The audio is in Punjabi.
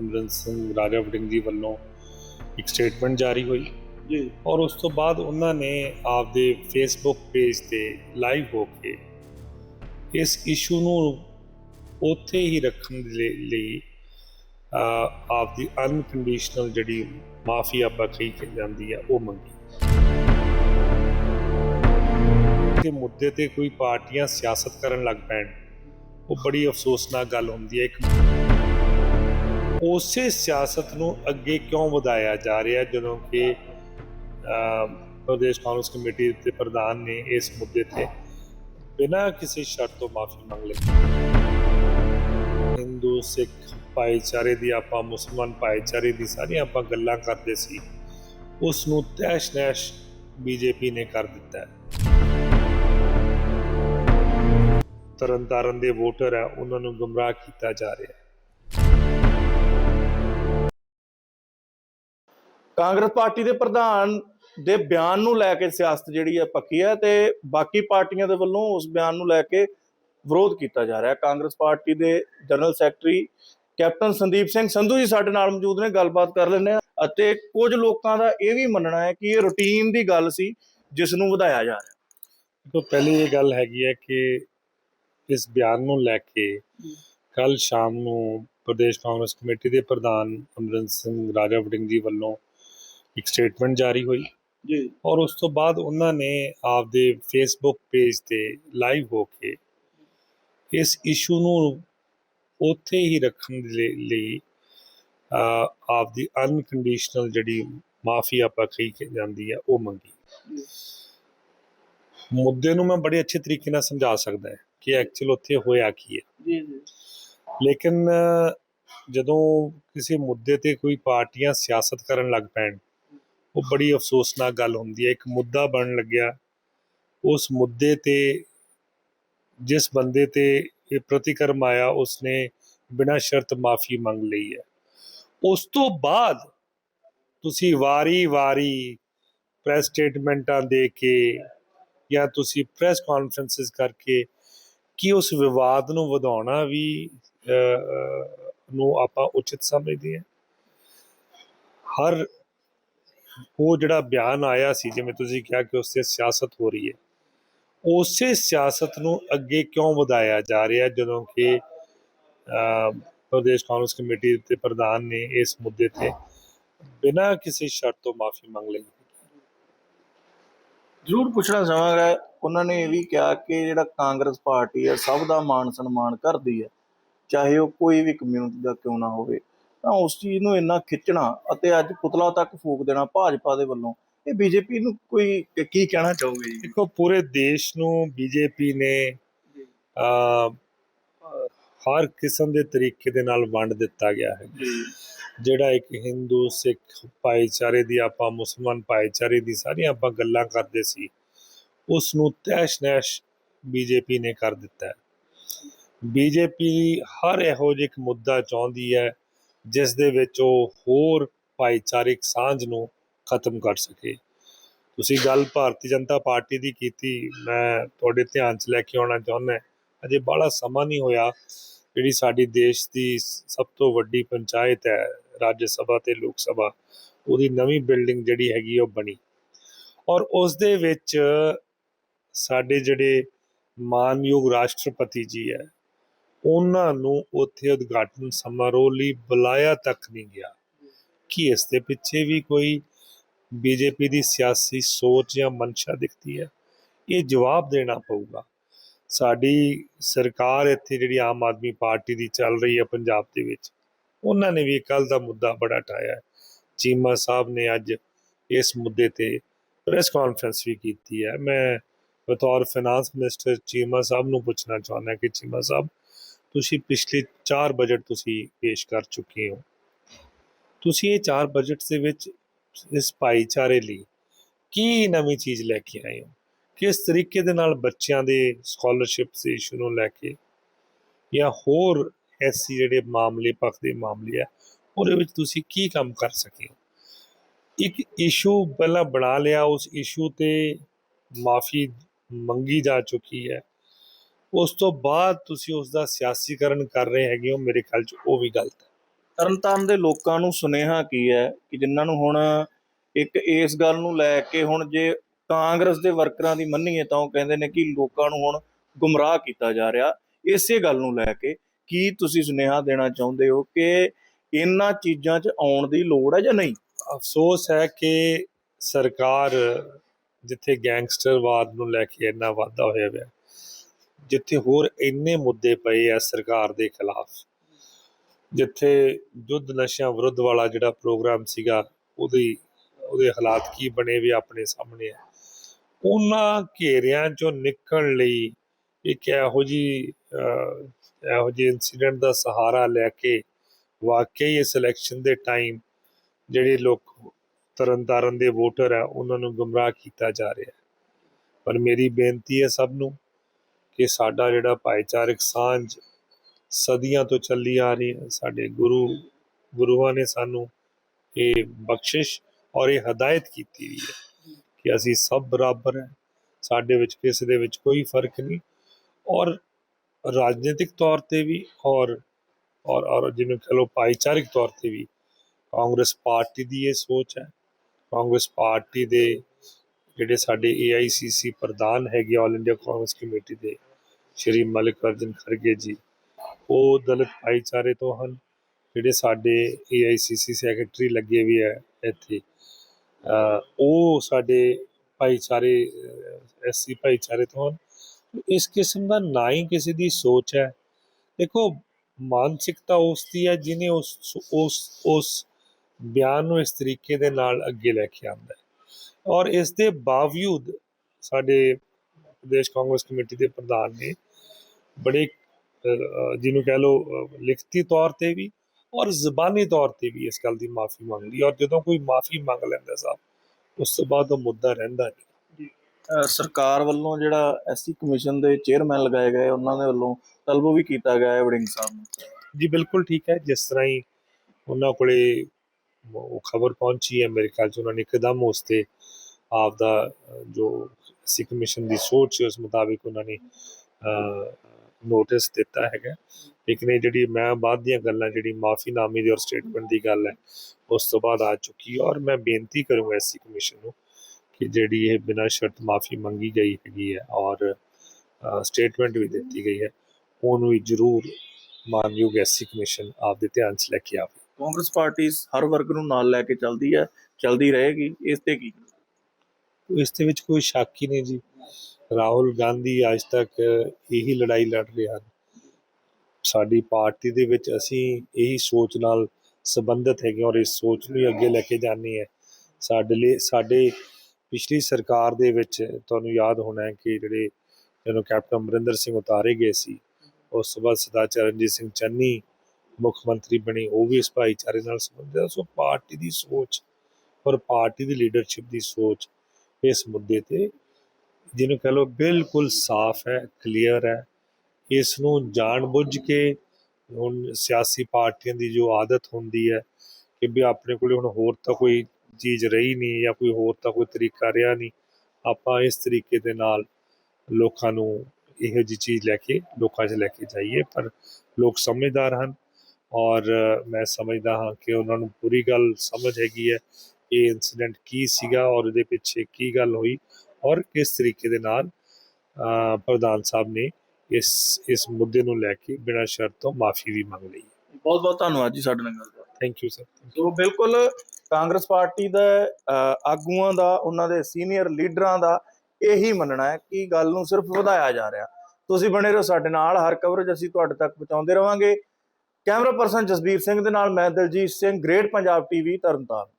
ਅਮਰਿੰਦਰ ਸਿੰਘ ਰਾਜਾ ਵੜਿੰਗ ਜੀ ਵੱਲੋਂ ਇੱਕ ਸਟੇਟਮੈਂਟ ਜਾਰੀ ਹੋਈ। ਜੀ। ਔਰ ਉਸ ਤੋਂ ਬਾਅਦ ਉਹਨਾਂ ਨੇ ਆਪਦੇ ਫੇਸਬੁੱਕ ਪੇਜ ਤੇ ਲਾਈਵ ਹੋ ਕੇ ਇਸ ਇਸ਼ੂ ਨੂੰ ਉੱਥੇ ਹੀ ਰੱਖਣ ਦੇ ਲਈ- ਆਪਦੀ ਅਨਕੰਡੀਸ਼ਨਲ ਜਿਹੜੀ ਮਾਫੀ ਆਪਾਂ ਕਹੀ ਕਿ ਜਾਂਦੀ ਆ ਉਹ ਮੰਗੀ। ਕਿ ਮੁੱਦੇ ਤੇ ਕੋਈ ਪਾਰਟੀਆਂ ਸਿਆਸਤ ਕਰਨ ਲੱਗ ਪੈਣ ਉਹ ਬੜੀ ਅਫਸੋਸਨਾਕ ਗੱਲ ਹੁੰਦੀ ਹੈ ਇੱਕ ਉਸੇ ਸਿਆਸਤ ਨੂੰ ਅੱਗੇ ਕਿਉਂ ਵਧਾਇਆ ਜਾ ਰਿਹਾ ਜਦੋਂ ਕਿ ਪ੍ਰਦੇਸ਼ ਕਾਂਗਰਸ ਕਮੇਟੀ ਦੇ ਪ੍ਰਧਾਨ ਨੇ ਇਸ ਮੁੱਦੇ ਤੇ ਬਿਨਾਂ ਕਿਸੇ ਸ਼ਰਤ ਤੋਂ ਮਾਫੀ ਮੰਗ ਲਈ। ਹਿੰਦੂ, ਸਿੱਖ ਭਾਈਚਾਰੇ ਦੀ ਆਪਾਂ, ਮੁਸਲਮਾਨ ਭਾਈਚਾਰੇ ਦੀ ਸਾਰੀਆਂ ਆਪਾਂ ਗੱਲਾਂ ਕਰਦੇ ਸੀ, ਉਸ ਨੂੰ ਤੈਸ਼ ਨੈਸ਼ ਬੀਜੇਪੀ ਨੇ ਕਰ ਦਿੱਤਾ ਹੈ। ਤਰਨਤਾਰਨ ਦੇ ਵੋਟਰ ਹੈ, ਉਹਨਾਂ ਨੂੰ ਗੁੰਮਰਾਹ ਕੀਤਾ ਜਾ ਰਿਹਾ ਹੈ। ਕਾਂਗਰਸ ਪਾਰਟੀ ਦੇ ਪ੍ਰਧਾਨ ਦੇ ਬਿਆਨ ਨੂੰ ਲੈ ਕੇ ਸਿਆਸਤ ਜਿਹੜੀ ਹੈ ਪੱਕੀ ਹੈ ਤੇ ਬਾਕੀ ਪਾਰਟੀਆਂ ਦੇ ਵੱਲੋਂ ਉਸ ਬਿਆਨ ਨੂੰ ਲੈ ਕੇ ਵਿਰੋਧ ਕੀਤਾ ਜਾ ਰਿਹਾ ਹੈ। ਕਾਂਗਰਸ ਪਾਰਟੀ ਦੇ general secretary captain Sandeep Singh Sandhu ji ਸਾਡੇ ਨਾਲ ਮੌਜੂਦ ਨੇ, ਗੱਲਬਾਤ ਕਰ ਲੈਂਦੇ ਆ ਅਤੇ ਕੁਝ ਲੋਕਾਂ ਦਾ ਇਹ ਵੀ ਮੰਨਣਾ ਹੈ ਕਿ ਇਹ ਰੁਟੀਨ ਦੀ ਗੱਲ ਸੀ ਜਿਸ ਨੂੰ ਵਧਾਇਆ ਜਾ ਰਿਹਾ। ਤੋਂ ਪਹਿਲੀ ਇਹ ਗੱਲ ਹੈਗੀ ਹੈ ਕਿ ਇਸ ਬਿਆਨ ਨੂੰ ਲੈ ਕੇ ਕੱਲ ਸ਼ਾਮ ਨੂੰ ਪ੍ਰਦੇਸ਼ ਕਾਂਗਰਸ ਕਮੇਟੀ ਦੇ ਪ੍ਰਧਾਨ ਅਮਰਿੰਦਰ ਸਿੰਘ ਰਾਜਾ ਵੜਿੰਗ ਜੀ ਵੱਲੋਂ ਇੱਕ ਸਟੇਟਮੈਂਟ ਜਾਰੀ ਹੋਈ। ਜੀ। ਔਰ ਉਸ ਤੋਂ ਬਾਅਦ ਉਹਨਾਂ ਨੇ ਆਪਦੇ ਫੇਸਬੁੱਕ ਪੇਜ ਤੇ ਲਾਈਵ ਹੋ ਕੇ ਇਸ ਇਸ਼ੂ ਨੂੰ ਉੱਥੇ ਹੀ ਰੱਖਣ ਦੇ ਲਈ- ਆਪਦੀ ਅਨਕੰਡੀਸ਼ਨਲ ਜਿਹੜੀ ਮਾਫੀ ਆਪਾਂ ਕਹੀ ਜਾਂਦੀ ਹੈ ਉਹ ਮੰਗੀ। ਮੁੱਦੇ ਨੂੰ ਮੈਂ ਬੜੇ ਅੱਛੇ ਤਰੀਕੇ ਨਾਲ ਸਮਝਾ ਸਕਦਾ ਹਾਂ ਕਿ ਐਕਚੁਅਲ ਉੱਥੇ ਹੋਇਆ ਕੀ ਹੈ ਜੀ ਜੀ। ਲੇਕਿਨ ਜਦੋਂ ਕਿਸੇ ਮੁੱਦੇ ਤੇ ਕੋਈ ਪਾਰਟੀਆਂ ਸਿਆਸਤ ਕਰਨ ਲੱਗ ਪੈਣ ਉਹ ਬੜੀ ਅਫਸੋਸਨਾਕ ਗੱਲ ਹੁੰਦੀ ਹੈ। ਇੱਕ ਮੁੱਦਾ ਬਣਨ ਲੱਗਿਆ। ਉਸ ਮੁੱਦੇ ਤੇ ਜਿਸ ਬੰਦੇ ਤੇ ਇਹ ਪ੍ਰਤੀਕਰਮ ਆਇਆ ਉਸਨੇ ਬਿਨਾਂ ਸ਼ਰਤ ਮਾਫੀ ਮੰਗ ਲਈ ਹੈ। ਉਸ ਤੋਂ ਬਾਅਦ ਤੁਸੀਂ ਵਾਰੀ-ਵਾਰੀ ਪ੍ਰੈਸ ਸਟੇਟਮੈਂਟਾਂ ਦੇ ਕੇ ਜਾਂ ਤੁਸੀਂ ਪ੍ਰੈਸ ਕਾਨਫਰੰਸਿਸ ਕਰਕੇ ਕਿ ਉਸ ਵਿਵਾਦ ਨੂੰ ਵਧਾਉਣਾ ਵੀ ਅਹ, ਨੂੰ ਆਪਾਂ ਉਚਿਤ ਸਮਝਦੇ ਹਾਂ। ਹਰ ਉਹ ਜਿਹੜਾ ਬਿਆਨ ਆਇਆ ਸੀ, ਜਿਵੇਂ ਤੁਸੀਂ ਕਿਹਾ ਕਿ ਉਸ ਸਿਆਸਤ ਹੋ ਰਹੀ ਹੈ, ਉਸੇ ਸਿਆਸਤ ਨੂੰ ਅੱਗੇ ਕਿਉਂ ਵਧਾਇਆ ਜਾ ਰਿਹਾ ਜਦੋਂ ਕਿ ਪ੍ਰਦੇਸ਼ ਕਾਂਗਰਸ ਕਮੇਟੀ ਦੇ ਪ੍ਰਧਾਨ ਨੇ ਇਸ ਮੁੱਦੇ ਤੇ ਬਿਨਾਂ ਕਿਸੇ ਸ਼ਰਤ ਤੋਂ ਮਾਫੀ ਮੰਗ ਲਈ? ਜ਼ਰੂਰ ਪੁੱਛਣਾ ਚਾਹਾਂਗਾ। ਉਹਨਾਂ ਨੇ ਇਹ ਵੀ ਕਿਹਾ ਕਿ ਜਿਹੜਾ ਕਾਂਗਰਸ ਪਾਰਟੀ ਹੈ, ਸਭ ਦਾ ਮਾਣ ਸਨਮਾਨ ਕਰਦੀ ਹੈ, ਚਾਹੇ ਉਹ ਕੋਈ ਵੀ ਕਮਿਊਨਿਟੀ ਦਾ ਕਿਉਂ ਨਾ ਹੋਵੇ। ਤਾਂ ਉਸ ਚੀਜ਼ ਨੂੰ ਇੰਨਾ ਖਿੱਚਣਾ ਅਤੇ ਅੱਜ ਪੁਤਲਾ ਤੱਕ ਫੂਕ ਦੇਣਾ ਭਾਜਪਾ ਦੇ ਵੱਲੋਂ ਇਹ ਬੀਜੇਪੀ ਨੂੰ ਕੋਈ ਕੀ ਕਹਿਣਾ ਚਾਹੋਗੇ ਜੀ? ਦੇਖੋ ਪੂਰੇ ਦੇਸ਼ ਨੂੰ ਬੀਜੇਪੀ ਨੇ ਅਹ, ਹਰ ਕਿਸਮ ਦੇ ਤਰੀਕੇ ਦੇ ਨਾਲ ਵੰਡ ਦਿੱਤਾ ਗਿਆ ਹੈ। ਜਿਹੜਾ ਇੱਕ ਹਿੰਦੂ ਸਿੱਖ ਭਾਈਚਾਰੇ ਦੀ ਆਪਾਂ ਮੁਸਲਮਾਨ ਭਾਈਚਾਰੇ ਦੀ ਸਾਰੀਆਂ ਆਪਾਂ ਗੱਲਾਂ ਕਰਦੇ ਸੀ ਉਸ ਨੂੰ ਤੈਸ਼ ਨੈਸ਼ ਬੀਜੇਪੀ ਨੇ ਕਰ ਦਿੱਤਾ ਹੈ। ਬੀਜੇਪੀ ਹਰ ਇਹੋ ਜਿਹਾ ਇੱਕ ਮੁੱਦਾ ਚਾਹੁੰਦੀ ਹੈ ਜਿਸ ਦੇ ਵਿੱਚ ਉਹ ਹੋਰ ਭਾਈਚਾਰਕ ਸਾਂਝ ਨੂੰ ਖਤਮ ਕਰ ਸਕੇ। ਤੁਸੀਂ ਗੱਲ ਭਾਰਤੀ ਜਨਤਾ ਪਾਰਟੀ ਦੀ ਕੀਤੀ, ਮੈਂ ਤੁਹਾਡੇ ਧਿਆਨ 'ਚ ਲੈ ਕੇ ਆਉਣਾ ਚਾਹੁੰਦਾ ਅਜੇ ਬੜਾ ਸਮਾਂ ਨਹੀਂ ਹੋਇਆ, ਜਿਹੜੀ ਸਾਡੀ ਦੇਸ਼ ਦੀ ਸਭ ਤੋਂ ਵੱਡੀ ਪੰਚਾਇਤ ਹੈ, ਰਾਜ ਸਭਾ ਤੇ ਲੋਕ ਸਭਾ, ਉਹਦੀ ਨਵੀਂ ਬਿਲਡਿੰਗ ਜਿਹੜੀ ਹੈਗੀ ਉਹ ਬਣੀ। ਔਰ ਉਸ ਦੇ ਵਿੱਚ ਸਾਡੇ ਜਿਹੜੇ ਮਾਨਯੋਗ ਰਾਸ਼ਟਰਪਤੀ ਜੀ ਹੈ ਉਹਨਾਂ ਨੂੰ ਉੱਥੇ ਉਦਘਾਟਨ ਸਮਾਰੋਹ ਲਈ ਬੁਲਾਇਆ ਤੱਕ ਨਹੀਂ ਗਿਆ। ਕੀ ਇਸ ਦੇ ਪਿੱਛੇ ਵੀ ਕੋਈ ਬੀਜੇਪੀ ਦੀ ਸਿਆਸੀ ਸੋਚ ਜਾਂ ਮਨਸ਼ਾ ਦਿਖਦੀ ਹੈ? ਇਹ ਜਵਾਬ ਦੇਣਾ ਪਊਗਾ। ਸਾਡੀ ਸਰਕਾਰ ਇੱਥੇ ਜਿਹੜੀ ਆਮ ਆਦਮੀ ਪਾਰਟੀ ਦੀ ਚੱਲ ਰਹੀ ਹੈ ਪੰਜਾਬ ਦੇ ਵਿੱਚ, ਉਹਨਾਂ ਨੇ ਵੀ ਕੱਲ ਦਾ ਮੁੱਦਾ ਬੜਾ ਉਠਾਇਆ ਹੈ ਚੀਮਾ ਸਾਹਿਬ ਨੇ ਅੱਜ ਇਸ ਮੁੱਦੇ ਤੇ ਪ੍ਰੈਸ ਕਾਨਫਰੰਸ ਵੀ ਕੀਤੀ ਹੈ। ਮੈਂ ਬਤੌਰ ਫਾਈਨਾਂਸ ਮਿਨਿਸਟਰ ਚੀਮਾ ਸਾਹਿਬ ਨੂੰ ਪੁੱਛਣਾ ਚਾਹੁੰਦਾ ਕਿ ਚੀਮਾ ਸਾਹਿਬ ਤੁਸੀਂ ਪਿਛਲੇ 4 ਬਜਟ ਤੁਸੀਂ ਪੇਸ਼ ਕਰ ਚੁੱਕੇ ਹੋ। ਤੁਸੀਂ ਇਹ 4 ਬਜਟ ਦੇ ਵਿੱਚ ਇਸ ਭਾਈਚਾਰੇ ਲਈ ਕੀ ਨਵੀਂ ਚੀਜ਼ ਲੈ ਕੇ ਆਏ ਹੋ? ਕਿਸ ਤਰੀਕੇ ਦੇ ਨਾਲ ਬੱਚਿਆਂ ਦੇ ਸਕਾਲਰਸ਼ਿਪ ਦੇ ਇਸ਼ੂ ਨੂੰ ਲੈ ਕੇ ਜਾਂ ਹੋਰ ਐਸੀ ਜਿਹੜੇ ਮਾਮਲੇ, ਪੱਖ ਦੇ ਮਾਮਲੇ ਆ, ਉਹਦੇ ਵਿੱਚ ਤੁਸੀਂ ਕੀ ਕੰਮ ਕਰ ਸਕੇ ਇੱਕ ਇਸ਼ੂ ਪਹਿਲਾਂ ਬਣਾ ਲਿਆ, ਉਸ ਇਸ਼ੂ ਤੇ ਮਾਫੀ ਮੰਗੀ ਜਾ ਚੁੱਕੀ ਹੈ। ਉਸ ਤੋਂ ਬਾਅਦ ਤੁਸੀਂ ਉਸ ਦਾ ਸਿਆਸੀਕਰਨ ਕਰ ਰਹੇ ਹੈਗੇ ਹੋ, ਮੇਰੇ ਖਿਆਲ 'ਚ ਉਹ ਵੀ ਗਲਤ ਹੈ। ਤਰਨਤਾਰਨ ਦੇ ਲੋਕਾਂ ਨੂੰ ਸੁਨੇਹਾ ਕੀ ਹੈ ਕਿ ਜਿਨ੍ਹਾਂ ਨੂੰ ਹੁਣ ਇੱਕ ਇਸ ਗੱਲ ਨੂੰ ਲੈ ਕੇ ਹੁਣ ਜੇ ਕਾਂਗਰਸ ਦੇ ਵਰਕਰਾਂ ਦੀ ਮੰਨੀਏ ਤਾਂ ਉਹ ਕਹਿੰਦੇ ਨੇ ਕਿ ਲੋਕਾਂ ਨੂੰ ਹੁਣ ਗੁੰਮਰਾਹ ਕੀਤਾ ਜਾ ਰਿਹਾ। ਇਸੇ ਗੱਲ ਨੂੰ ਲੈ ਕੇ ਕੀ ਤੁਸੀਂ ਸੁਨੇਹਾ ਦੇਣਾ ਚਾਹੁੰਦੇ ਹੋ ਕਿ ਇਹਨਾਂ ਚੀਜ਼ਾਂ 'ਚ ਆਉਣ ਦੀ ਲੋੜ ਹੈ ਜਾਂ ਨਹੀਂ? ਅਫਸੋਸ ਹੈ ਕਿ ਸਰਕਾਰ ਜਿੱਥੇ ਗੈਂਗਸਟਰਵਾਦ ਨੂੰ ਲੈ ਕੇ ਇੰਨਾ ਵਾਧਾ ਹੋਇਆ ਹੋਇਆ ਜਿੱਥੇ ਹੋਰ ਇੰਨੇ ਮੁੱਦੇ ਪਏ ਆ ਸਰਕਾਰ ਦੇ ਖਿਲਾਫ। ਜਿੱਥੇ ਯੁੱਧ ਨਸ਼ਿਆਂ ਵਿਰੁੱਧ ਵਾਲਾ ਜਿਹੜਾ ਪ੍ਰੋਗਰਾਮ ਸੀਗਾ, ਉਹਦੀ, ਉਹਦੇ ਹਾਲਾਤ ਕੀ ਬਣੇ ਵੀ ਆਪਣੇ ਸਾਹਮਣੇ ਆ। ਉਹਨਾਂ ਘੇਰਿਆਂ ਚੋਂ ਨਿਕਲਣ ਲਈ ਇੱਕ ਇਹੋ ਜੀ ਇਹੋ ਜਿਹੇ ਇਨਸੀਡੈਂਟ ਦਾ ਸਹਾਰਾ ਲੈ ਕੇ ਵਾਕਈ ਇਸ ਇਲੈਕਸ਼ਨ ਦੇ ਟਾਈਮ ਜਿਹੜੇ ਲੋਕ ਤਰਨਤਾਰਨ ਦੇ ਵੋਟਰ ਆ, ਉਹਨਾਂ ਨੂੰ ਗੁੰਮਰਾਹ ਕੀਤਾ ਜਾ ਰਿਹਾ। ਪਰ ਮੇਰੀ ਬੇਨਤੀ ਹੈ ਸਭ ਨੂੰ ਕਿ ਸਾਡਾ ਜਿਹੜਾ ਭਾਈਚਾਰਕ ਸਾਂਝ ਸਦੀਆਂ ਤੋਂ ਚੱਲੀ ਆ ਰਹੀ ਹੈ, ਸਾਡੇ ਗੁਰੂ, ਗੁਰੂਆਂ ਨੇ ਸਾਨੂੰ ਇਹ ਬਖਸ਼ਿਸ਼ ਔਰ ਇਹ ਹਦਾਇਤ ਕੀਤੀ ਹੋਈ ਹੈ ਕਿ ਅਸੀਂ ਸਭ ਬਰਾਬਰ ਹੈ, ਸਾਡੇ ਵਿੱਚ ਕਿਸੇ ਦੇ ਵਿੱਚ ਕੋਈ ਫ਼ਰਕ ਨਹੀਂ ਔਰ ਰਾਜਨੀਤਿਕ ਤੌਰ ਤੇ ਵੀ ਔਰ ਔਰ ਔਰ ਜਿਵੇਂ ਕਹ ਲਓ ਭਾਈਚਾਰਕ ਤੌਰ ਤੇ ਵੀ ਕਾਂਗਰਸ ਪਾਰਟੀ ਦੀ ਇਹ ਸੋਚ ਹੈ, ਕਾਂਗਰਸ ਪਾਰਟੀ ਦੇ ਜਿਹੜੇ ਸਾਡੇ AICC ਪ੍ਰਧਾਨ ਹੈਗੇ ਆਲ ਇੰਡੀਆ ਕਾਂਗਰਸ ਕਮੇਟੀ ਦੇ, ਸ਼੍ਰੀ ਮਲਿਕ ਅਰਜਨ ਖਰਗੇ ਜੀ, ਉਹ ਦਲਿਤ ਭਾਈਚਾਰੇ ਤੋਂ ਹਨ, ਜਿਹੜੇ ਸਾਡੇ AICC ਸੈਕਟਰੀ ਲੱਗੇ ਵੀ ਹੈ ਇੱਥੇ। ਉਹ ਸਾਡੇ ਭਾਈਚਾਰੇ ਐਸਸੀ ਭਾਈਚਾਰੇ ਤੋਂ ਹਨ। ਇਸ ਕਿਸਮ ਦਾ ਨਾ ਹੀ ਕਿਸੇ ਦੀ ਸੋਚ ਹੈ। ਦੇਖੋ, ਮਾਨਸਿਕਤਾ ਉਸ ਦੀ ਹੈ, ਜਿਹਨੇ ਉਸ ਉਸ ਉਸ ਬਿਆਨ ਨੂੰ ਇਸ ਤਰੀਕੇ ਦੇ ਨਾਲ ਅੱਗੇ ਲੈ ਕੇ ਆਂਦਾ ਹੈ। ਔਰ ਇਸ ਦੇ ਬਾਵਜੂਦ ਸਾਡੇ ਪ੍ਰਦੇਸ਼ ਕਾਂਗਰਸ ਕਮੇਟੀ ਦੇ ਪ੍ਰਧਾਨ ਨੇ ਬੜੇ ਜਿਹਨੂੰ ਕਹਿ ਅਹ, ਲਿਖਤੀ ਤੌਰ ਤੇ ਵੀ ਔਰ ਜ਼ਬਾਨੀ ਤੌਰ ਤੇ ਵੀ ਇਸ ਗੱਲ ਦੀ ਮਾਫੀ ਮੰਗ ਲਈ ਔਰ ਜਦੋਂ ਕੋਈ ਮਾਫੀ ਮੰਗ ਲੈਂਦਾ ਸਾਹਿਬ ਉਸ ਤੋਂ ਬਾਅਦ ਉਹ ਮੁੱਦਾ ਰਹਿੰਦਾ ਨਹੀਂ। ਸਰਕਾਰ ਵੱਲੋਂ ਜਿਹੜਾ ਐਸਸੀ ਕਮਿਸ਼ਨ ਦੇ ਚੇਅਰਮੈਨ ਲਗਾਏ ਗਏ ਉਹਨਾਂ ਦੇ ਵੱਲੋਂ ਤਲਬ ਵੀ ਕੀਤਾ ਗਿਆ ਹੈ ਵੜਿੰਗ ਸਾਹਿਬ ਨੂੰ। ਜੀ ਬਿਲਕੁਲ ਠੀਕ ਹੈ ਜਿਸ ਤਰ੍ਹਾਂ ਹੀ ਉਹਨਾਂ ਕੋਲੇ ਉਹ ਖਬਰ ਪਹੁੰਚੀ ਹੈ ਮੇਰੇ ਖਿਆਲ ਚ ਉਹਨਾਂ ਨੇ ਇੱਕਦਮ ਉਸ ਤੇ ਆਪ ਦਾ ਜੋ ਸਿੱਖ ਕਮਿਸ਼ਨ ਦੀ ਸੋਚ ਉਸ ਮੁਤਾਬਿਕ ਉਹਨਾਂ ਨੇ ਨੋਟਿਸ ਦਿੱਤਾ ਹੈਗਾ। ਲੇਕਿਨ ਇਹ ਜਿਹੜੀ ਮੈਂ ਬਾਅਦ ਦੀਆਂ ਗੱਲਾਂ, ਜਿਹੜੀ ਮਾਫੀਨਾਮੇ ਦੀ ਔਰ ਸਟੇਟਮੈਂਟ ਦੀ ਗੱਲ ਹੈ, ਉਸ ਤੋਂ ਬਾਅਦ ਆ ਚੁੱਕੀ ਹੈ ਔਰ ਮੈਂ ਬੇਨਤੀ ਕਰੂੰਗਾ ਐਸਸੀ ਕਮਿਸ਼ਨ ਨੂੰ ਕਿ ਜਿਹੜੀ ਇਹ ਬਿਨਾਂ ਸ਼ਰਤ ਮਾਫੀ ਮੰਗੀ ਗਈ ਹੈਗੀ ਹੈ ਔਰ ਸਟੇਟਮੈਂਟ ਵੀ ਦਿੱਤੀ ਗਈ ਹੈ, ਉਹਨੂੰ ਵੀ ਜ਼ਰੂਰ ਮਾਨਯੋਗ ਐਸਸੀ ਕਮਿਸ਼ਨ ਆਪ ਦੇ ਧਿਆਨ 'ਚ ਲੈ ਕੇ ਆਵੇ। ਕਾਂਗਰਸ ਪਾਰਟੀ ਹਰ ਵਰਗ ਨੂੰ ਨਾਲ ਲੈ ਕੇ ਚੱਲਦੀ ਹੈ, ਚੱਲਦੀ ਰਹੇਗੀ, ਇਸ ਤੇ ਕੀ ਇਸ ਦੇ ਵਿੱਚ ਕੋਈ ਸ਼ੱਕ ਹੀ ਨਹੀਂ ਜੀ। ਰਾਹੁਲ ਗਾਂਧੀ ਅੱਜ ਤੱਕ ਇਹੀ ਲੜਾਈ ਲੜ ਰਹੇ ਹਨ। ਸਾਡੀ ਪਾਰਟੀ ਦੇ ਵਿੱਚ ਅਸੀਂ ਇਹੀ ਸੋਚ ਨਾਲ ਸੰਬੰਧਿਤ ਹੈਗੇ ਔਰ ਇਸ ਸੋਚ ਨੂੰ ਹੀ ਅੱਗੇ ਲੈ ਕੇ ਜਾਣੀ ਹੈ। ਸਾਡੇ ਲਈ, ਸਾਡੇ ਪਿਛਲੀ ਸਰਕਾਰ ਦੇ ਵਿੱਚ ਤੁਹਾਨੂੰ ਯਾਦ ਹੋਣਾ ਕਿ ਜਿਹੜੇ ਜਦੋਂ ਕੈਪਟਨ ਅਮਰਿੰਦਰ ਸਿੰਘ ਉਤਾਰੇ ਗਏ ਸੀ, ਉਸ ਤੋਂ ਬਾਅਦ ਸਰਦਾਰ ਚਰਨਜੀਤ ਸਿੰਘ ਚੰਨੀ ਮੁੱਖ ਮੰਤਰੀ ਬਣੇ, ਉਹ ਵੀ ਇਸ ਭਾਈਚਾਰੇ ਨਾਲ ਸੰਬੰਧਿਤ ਹੈ ਸੋ ਪਾਰਟੀ ਦੀ ਸੋਚ, ਔਰ ਪਾਰਟੀ ਦੀ ਲੀਡਰਸ਼ਿਪ ਦੀ ਸੋਚ ਇਸ ਮੁੱਦੇ ਤੇ, ਜਿਹਨੂੰ ਕਹ ਲਓ ਬਿਲਕੁਲ ਸਾਫ਼ ਹੈ ਕਲੀਅਰ ਹੈ। ਇਸ ਨੂੰ ਜਾਣਬੁੱਝ ਕੇ ਹੁਣ ਸਿਆਸੀ ਪਾਰਟੀਆਂ ਦੀ ਜੋ ਆਦਤ ਹੁੰਦੀ ਹੈ ਕਿ ਵੀ ਆਪਣੇ ਕੋਲੇ ਹੁਣ ਹੋਰ ਤਾਂ ਕੋਈ ਚੀਜ਼ ਰਹੀ ਨਹੀਂ ਜਾਂ ਕੋਈ ਹੋਰ ਤਾਂ ਕੋਈ ਤਰੀਕਾ ਰਿਹਾ ਨਹੀਂ, ਆਪਾਂ ਇਸ ਤਰੀਕੇ ਦੇ ਨਾਲ ਲੋਕਾਂ ਨੂੰ ਇਹੋ ਜਿਹੀ ਚੀਜ਼ ਲੈ ਕੇ, ਲੋਕਾਂ 'ਚ ਲੈ ਕੇ ਜਾਈਏ। ਪਰ ਲੋਕ ਸਮਝਦਾਰ ਹਨ ਔਰ ਮੈਂ ਸਮਝਦਾ ਹਾਂ ਕਿ ਉਹਨਾਂ ਨੂੰ ਪੂਰੀ ਗੱਲ ਸਮਝ ਹੈਗੀ ਹੈ ਇਹ ਇਨਸੀਡੈਂਟ ਕੀ ਸੀਗਾ ਔਰ ਉਹਦੇ ਪਿੱਛੇ ਕੀ ਗੱਲ ਹੋਈ ਔਰ ਕਿਸ ਤਰੀਕੇ ਦੇ ਨਾਲ ਪ੍ਰਧਾਨ ਸਾਹਿਬ ਨੇ ਇਸ ਇਸ ਮੁੱਦੇ ਨੂੰ ਲੈ ਕੇ ਬਿਨਾਂ ਸ਼ਰਤ ਤੋਂ ਮਾਫੀ ਵੀ ਮੰਗ ਲਈ। ਬਹੁਤ ਬਹੁਤ ਧੰਨਵਾਦ ਜੀ ਸਾਡੇ ਨਾਲ ਗੱਲ ਕਰਨ ਲਈ। ਥੈਂਕ ਯੂ ਸਰ ਸੋ ਬਿਲਕੁਲ ਕਾਂਗਰਸ ਪਾਰਟੀ ਦਾ ਆਗੂਆਂ ਦਾ ਉਹਨਾਂ ਦੇ ਸੀਨੀਅਰ ਲੀਡਰਾਂ ਦਾ ਇਹੀ ਮੰਨਣਾ ਹੈ ਕਿ ਗੱਲ ਨੂੰ ਸਿਰਫ ਵਧਾਇਆ ਜਾ ਰਿਹਾ। ਤੁਸੀਂ ਬਣੇ ਰਹੋ ਸਾਡੇ ਨਾਲ ਹਰ ਕਵਰੇਜ ਅਸੀਂ ਤੁਹਾਡੇ ਤੱਕ ਪਹੁੰਚਾਉਂਦੇ ਰਵਾਂਗੇ। ਕੈਮਰਾ ਪਰਸਨ ਜਸਬੀਰ ਸਿੰਘ ਦੇ ਨਾਲ ਮੈਂ ਦਲਜੀਤ ਸਿੰਘ ਗ੍ਰੇਟ ਪੰਜਾਬ ਟੀਵੀ ਤਰਨਤਾਰਨ।